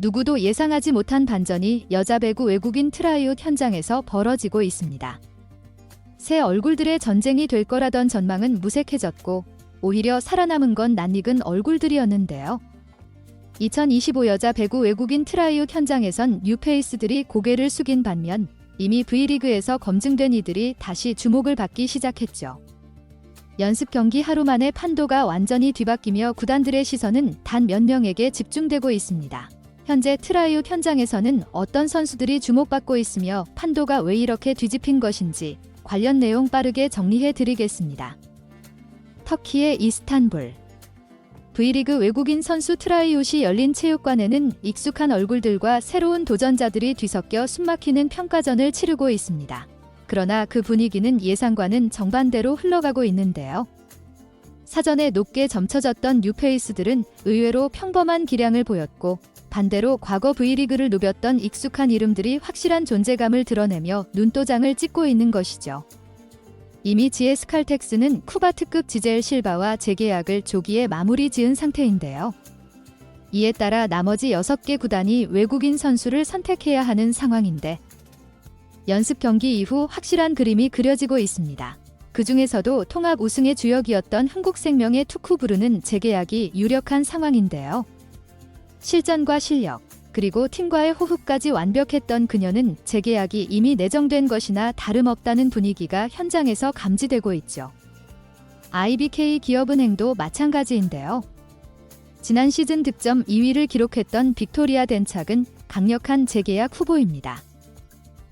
누구도 예상하지 못한 반전이 여자 배구 외국인 트라이웃 현장에서 벌어지고 있습니다. 새 얼굴들의 전쟁이 될 거라던 전망은 무색해졌고 오히려 살아남은 건 낯익은 얼굴들이었는데요. 2025 여자 배구 외국인 트라이웃 현장에선 뉴페이스들이 고개를 숙인 반면 이미 V리그에서 검증된 이들이 다시 주목을 받기 시작했죠. 연습 경기 하루 만에 판도가 완전히 뒤바뀌며 구단들의 시선은 단 몇 명에게 집중되고 있습니다. 현재 트라이웃 현장에서는 어떤 선수들이 주목받고 있으며 판도가 왜 이렇게 뒤집힌 것인지 관련 내용 빠르게 정리해 드리겠습니다. 터키의 이스탄불 V리그 외국인 선수 트라이웃이 열린 체육관에는 익숙한 얼굴들과 새로운 도전자들이 뒤섞여 숨막히는 평가전을 치르고 있습니다. 그러나 그 분위기는 예상과는 정반대로 흘러가고 있는데요. 사전에 높게 점쳐졌던 뉴페이스들은 의외로 평범한 기량을 보였고 반대로 과거 V리그를 누볐던 익숙한 이름들이 확실한 존재감을 드러내며 눈도장을 찍고 있는 것이죠. 이미 GS 칼텍스는 쿠바 특급 지젤 실바와 재계약을 조기에 마무리 지은 상태인데요. 이에 따라 나머지 6개 구단이 외국인 선수를 선택해야 하는 상황인데 연습 경기 이후 확실한 그림이 그려지고 있습니다. 그 중에서도 통합 우승의 주역이었던 한국생명의 투쿠부르는 재계약이 유력한 상황인데요. 실전과 실력, 그리고 팀과의 호흡까지 완벽했던 그녀는 재계약이 이미 내정된 것이나 다름없다는 분위기가 현장에서 감지되고 있죠. IBK 기업은행도 마찬가지인데요. 지난 시즌 득점 2위를 기록했던 빅토리아 덴착은 강력한 재계약 후보입니다.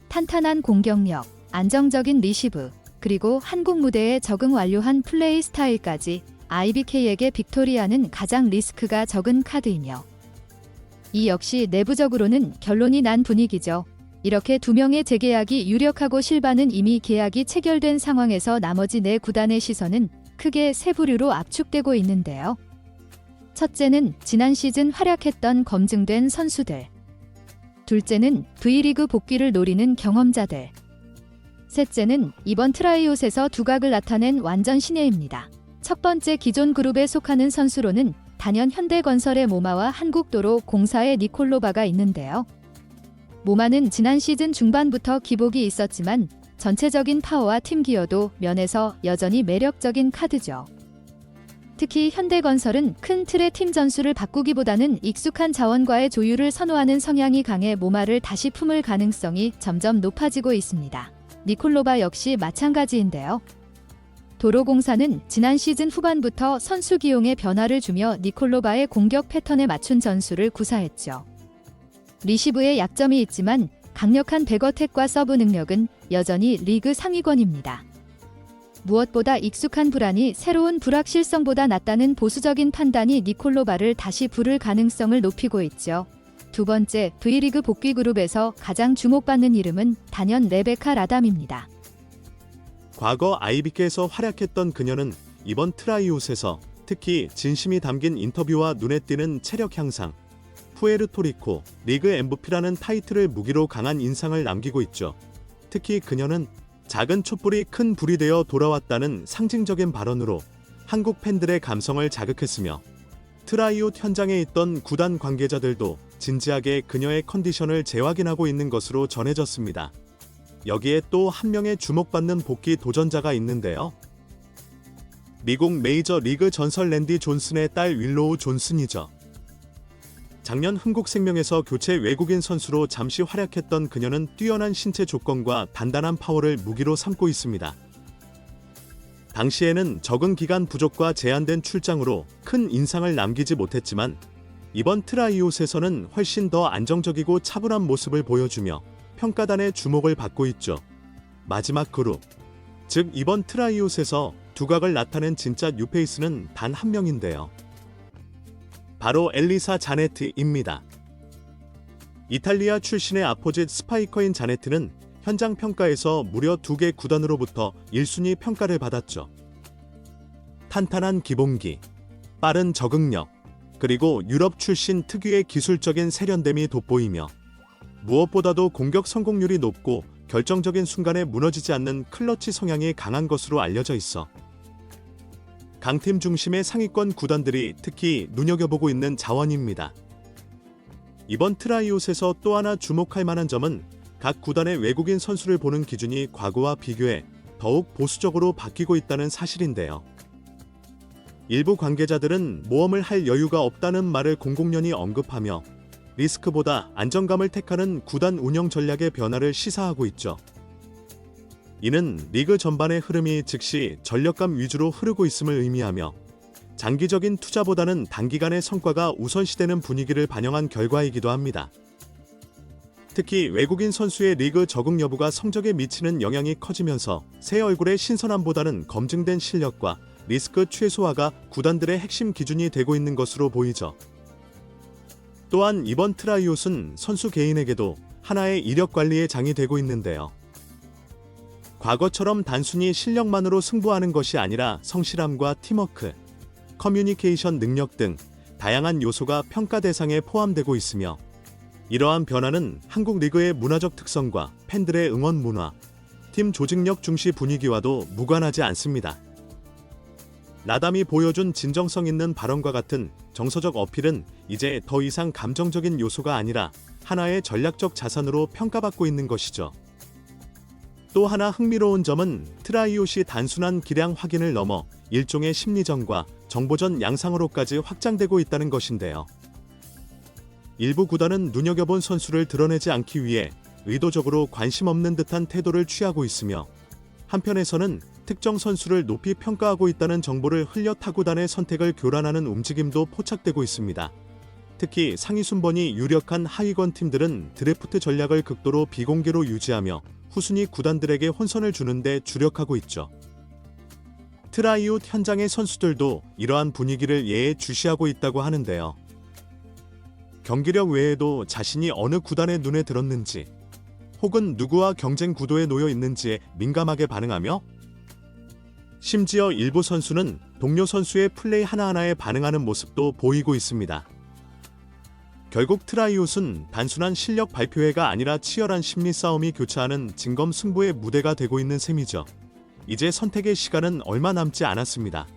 탄탄한 공격력, 안정적인 리시브, 그리고 한국 무대에 적응 완료한 플레이 스타일까지 IBK에게 빅토리아는 가장 리스크가 적은 카드이며 이 역시 내부적으로는 결론이 난 분위기죠. 이렇게 두 명의 재계약이 유력하고 실바는 이미 계약이 체결된 상황에서 나머지 네 구단의 시선은 크게 세 부류로 압축되고 있는데요. 첫째는 지난 시즌 활약했던 검증된 선수들. 둘째는 V리그 복귀를 노리는 경험자들. 셋째는 이번 트라이옷에서 두각을 나타낸 완전 신예입니다. 첫 번째 기존 그룹에 속하는 선수로는 단연 현대건설의 모마와 한국도로 공사의 니콜로바가 있는데요. 모마는 지난 시즌 중반부터 기복이 있었지만 전체적인 파워와 팀 기여도 면에서 여전히 매력적인 카드죠. 특히 현대건설은 큰 틀의 팀 전술을 바꾸기보다는 익숙한 자원과의 조율을 선호하는 성향이 강해 모마를 다시 품을 가능성이 점점 높아지고 있습니다. 니콜로바 역시 마찬가지인데요. 도로공사는 지난 시즌 후반부터 선수 기용에 변화를 주며 니콜로바의 공격 패턴에 맞춘 전술을 구사했죠. 리시브에 약점이 있지만 강력한 백어택과 서브 능력은 여전히 리그 상위권입니다. 무엇보다 익숙한 불안이 새로운 불확실성보다 낫다는 보수적인 판단이 니콜로바를 다시 부를 가능성을 높이고 있죠. 두 번째, V리그 복귀 그룹에서 가장 주목받는 이름은 단연 레베카 라담입니다. 과거 IBK에서 활약했던 그녀는 이번 트라이웃에서 특히 진심이 담긴 인터뷰와 눈에 띄는 체력 향상, 푸에르토리코 리그 MVP라는 타이틀을 무기로 강한 인상을 남기고 있죠. 특히 그녀는 작은 촛불이 큰 불이 되어 돌아왔다는 상징적인 발언으로 한국 팬들의 감성을 자극했으며 트라이웃 현장에 있던 구단 관계자들도 진지하게 그녀의 컨디션을 재확인하고 있는 것으로 전해졌습니다. 여기에 또 한 명의 주목받는 복귀 도전자가 있는데요. 미국 메이저 리그 전설 랜디 존슨의 딸 윌로우 존슨이죠. 작년 흥국생명에서 교체 외국인 선수로 잠시 활약했던 그녀는 뛰어난 신체 조건과 단단한 파워를 무기로 삼고 있습니다. 당시에는 적응 기간 부족과 제한된 출장으로 큰 인상을 남기지 못했지만 이번 트라이옷에서는 훨씬 더 안정적이고 차분한 모습을 보여주며 평가단의 주목을 받고 있죠. 마지막 그룹, 즉 이번 트라이옷에서 두각을 나타낸 진짜 뉴페이스는 단 한 명인데요. 바로 엘리사 자네트입니다. 이탈리아 출신의 아포짓 스파이커인 자네트는 현장 평가에서 무려 두 개 구단으로부터 1순위 평가를 받았죠. 탄탄한 기본기, 빠른 적응력, 그리고 유럽 출신 특유의 기술적인 세련됨이 돋보이며 무엇보다도 공격 성공률이 높고 결정적인 순간에 무너지지 않는 클러치 성향이 강한 것으로 알려져 있어 강팀 중심의 상위권 구단들이 특히 눈여겨보고 있는 자원입니다. 이번 트라이옷에서 또 하나 주목할 만한 점은 각 구단의 외국인 선수를 보는 기준이 과거와 비교해 더욱 보수적으로 바뀌고 있다는 사실인데요. 일부 관계자들은 모험을 할 여유가 없다는 말을 공공연히 언급하며 리스크보다 안정감을 택하는 구단 운영 전략의 변화를 시사하고 있죠. 이는 리그 전반의 흐름이 즉시 전력감 위주로 흐르고 있음을 의미하며 장기적인 투자보다는 단기간의 성과가 우선시되는 분위기를 반영한 결과이기도 합니다. 특히 외국인 선수의 리그 적응 여부가 성적에 미치는 영향이 커지면서 새 얼굴의 신선함보다는 검증된 실력과 리스크 최소화가 구단들의 핵심 기준이 되고 있는 것으로 보이죠. 또한 이번 트라이옷은 선수 개인에게도 하나의 이력 관리의 장이 되고 있는데요. 과거처럼 단순히 실력만으로 승부하는 것이 아니라 성실함과 팀워크, 커뮤니케이션 능력 등 다양한 요소가 평가 대상에 포함되고 있으며 이러한 변화는 한국 리그의 문화적 특성과 팬들의 응원 문화, 팀 조직력 중시 분위기와도 무관하지 않습니다. 나담이 보여준 진정성 있는 발언과 같은 정서적 어필은 이제 더 이상 감정적인 요소가 아니라 하나의 전략적 자산으로 평가받고 있는 것이죠. 또 하나 흥미로운 점은 트라이옷이 단순한 기량 확인을 넘어 일종의 심리전과 정보전 양상으로까지 확장되고 있다는 것인데요. 일부 구단은 눈여겨본 선수를 드러내지 않기 위해 의도적으로 관심 없는 듯한 태도를 취하고 있으며 한편에서는 특정 선수를 높이 평가하고 있다는 정보를 흘려 타구단의 선택을 교란하는 움직임도 포착되고 있습니다. 특히 상위 순번이 유력한 하위권 팀들은 드래프트 전략을 극도로 비공개로 유지하며 후순위 구단들에게 혼선을 주는데 주력하고 있죠. 트라이웃 현장의 선수들도 이러한 분위기를 예의주시하고 있다고 하는데요. 경기력 외에도 자신이 어느 구단의 눈에 들었는지 혹은 누구와 경쟁 구도에 놓여 있는지에 민감하게 반응하며 심지어 일부 선수는 동료 선수의 플레이 하나하나에 반응하는 모습도 보이고 있습니다. 결국 트라이웃은 단순한 실력 발표회가 아니라 치열한 심리 싸움이 교차하는 진검 승부의 무대가 되고 있는 셈이죠. 이제 선택의 시간은 얼마 남지 않았습니다.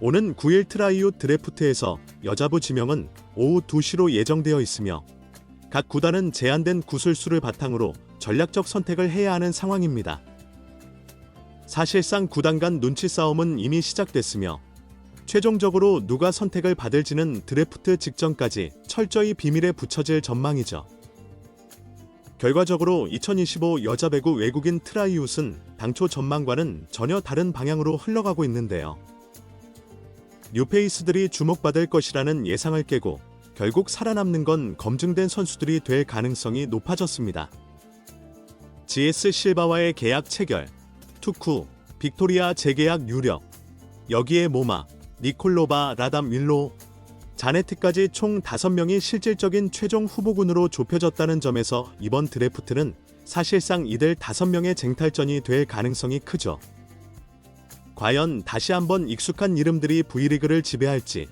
오는 9일 트라이웃 드래프트에서 여자부 지명은 오후 2시로 예정되어 있으며 각 구단은 제한된 구술수를 바탕으로 전략적 선택을 해야 하는 상황입니다. 사실상 구단 간 눈치 싸움은 이미 시작됐으며 최종적으로 누가 선택을 받을지는 드래프트 직전까지 철저히 비밀에 붙여질 전망이죠. 결과적으로 2025 여자 배구 외국인 트라이웃은 당초 전망과는 전혀 다른 방향으로 흘러가고 있는데요. 뉴페이스들이 주목받을 것이라는 예상을 깨고 결국 살아남는 건 검증된 선수들이 될 가능성이 높아졌습니다. GS 실바와의 계약 체결, 투쿠, 빅토리아 재계약 유력, 여기에 모마, 니콜로바, 라담 윌로, 자네트까지 총 5명이 실질적인 최종 후보군으로 좁혀졌다는 점에서 이번 드래프트는 사실상 이들 5명의 쟁탈전이 될 가능성이 크죠. 과연 다시 한번 익숙한 이름들이 V리그를 지배할지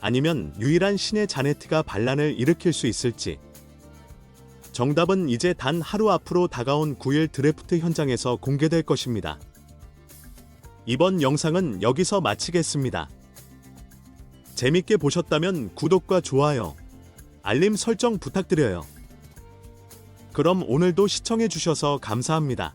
아니면 유일한 신의 자네트가 반란을 일으킬 수 있을지 정답은 이제 단 하루 앞으로 다가온 9일 드래프트 현장에서 공개될 것입니다. 이번 영상은 여기서 마치겠습니다. 재밌게 보셨다면 구독과 좋아요, 알림 설정 부탁드려요. 그럼 오늘도 시청해주셔서 감사합니다.